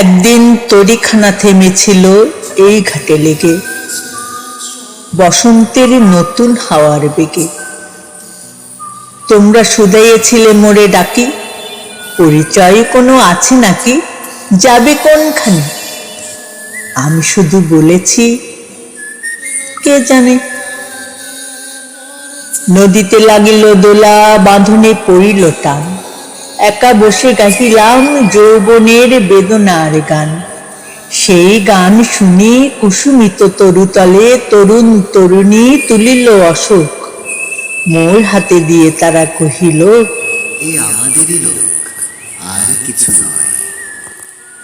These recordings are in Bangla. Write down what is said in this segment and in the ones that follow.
একদিন তরিখানা থেমেছিল এই ঘাটে লেগে, বসন্তের নতুন হাওয়ার বেগে। তোমরা শুধাইয়েছিলে মোরে ডাকি, পরিচয় কোনো আছে নাকি, যাবে কোনখানে? আমি শুধু বলেছি, কে জানে? নদীতে লাগিল দোলা, বাঁধনে পড়িল টান। একা বসে গাহিলাম যৌবনের বেদনার গান। সেই গান শুনি কুসুমিত তরুতলে তরুণ তরুণী তুলিল অশোক। মোর হাতে দিয়ে তারা কহিল এ আমাদেরই লোক আর কিছু নয়।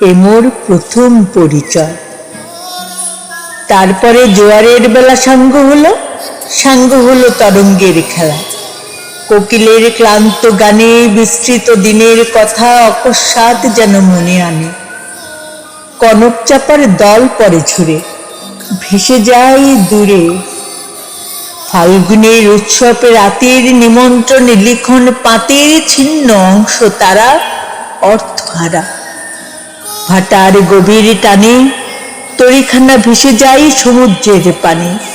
এ মোর প্রথম পরিচয়। তারপরে জোয়ারের বেলা সাঙ্গ হলো সাঙ্গ হলো তরঙ্গের খেলা। কোকিলের ক্লান্ত গানে বিস্তৃত দিনের কথা অকস্মাৎ যেন মনে আনে। কনক চাপার দল পরে ঝুরে ভেসে যায় দূরে। ফাল্গুনের উৎসবে রাতের নিমন্ত্রণ লিখন পাতের ছিন্ন অংশ তারা অর্থ অর্থহারা। ভাটার গভীর টানে তরিখানা ভেসে যায় সমুদ্রের পানে।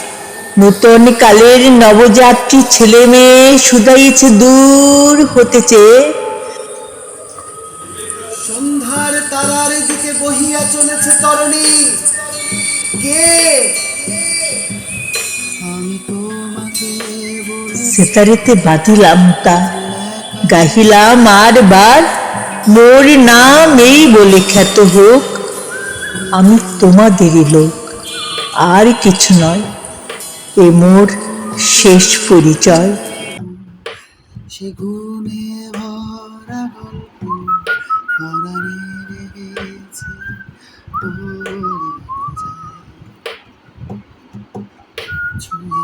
নূতন কালের নবযাত্রী ছেলে মেয়ে শুধাইছে দূর হতে চেয়ে সন্ধ্যার তারার দিকে বহিয়া চলেছে তরণী। কে? সেতারেতে বাঁধিলাম তা গাহিলাম আর বার। মোর নাম এই বলে খ্যাত হোক আমি তোমাদেরই লোক আর কিছু নয়। এ মোর শেষ পরিচয়। সে ঘুমে ভরা গল্প পরাণে রেগেছে ছুঁয়ে